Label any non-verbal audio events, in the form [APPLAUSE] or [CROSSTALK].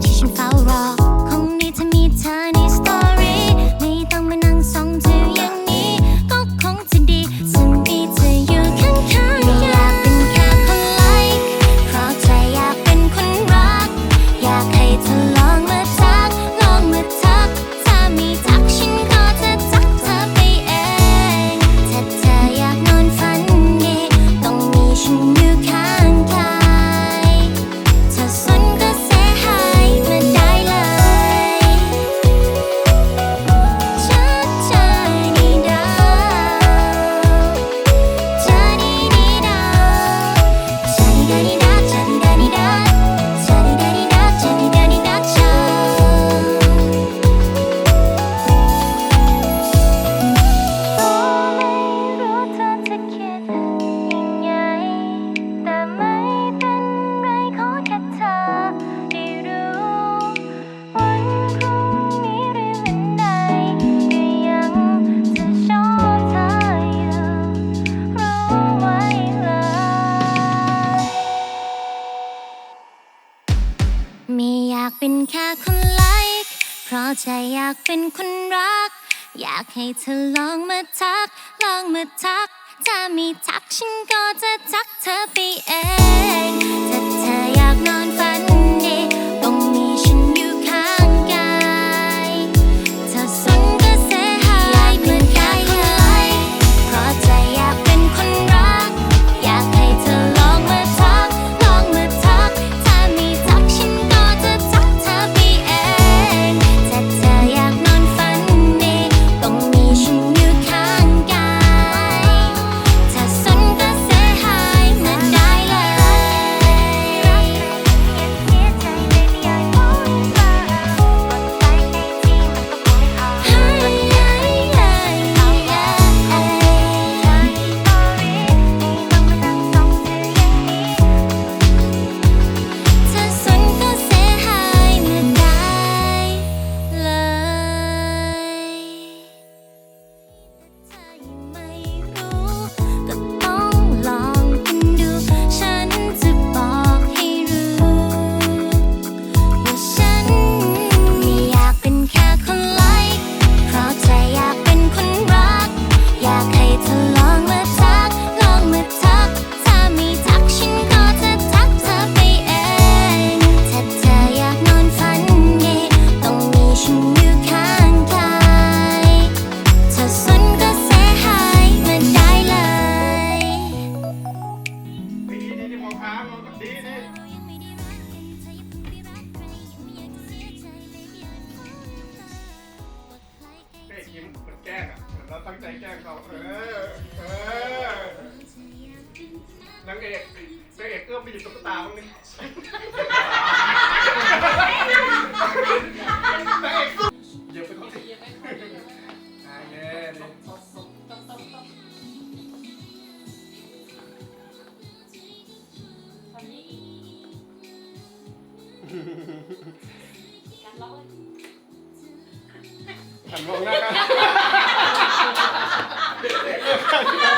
late. ใจอยากเป็นคนรัก อยากให้เธอลองมาทัก ลองมาทัก ถ้ามีทักฉันก็จะทักเธอไปเอง ตั้งใจแกล้งเขาเออเออนางเอกนางเอกเอื้อมไปหยิบตุ๊กตาคนนี่นางเอกเหยียบไปเขาสิตายแน่เลยหันมองหน้ากัน [LAUGHS] Yeah.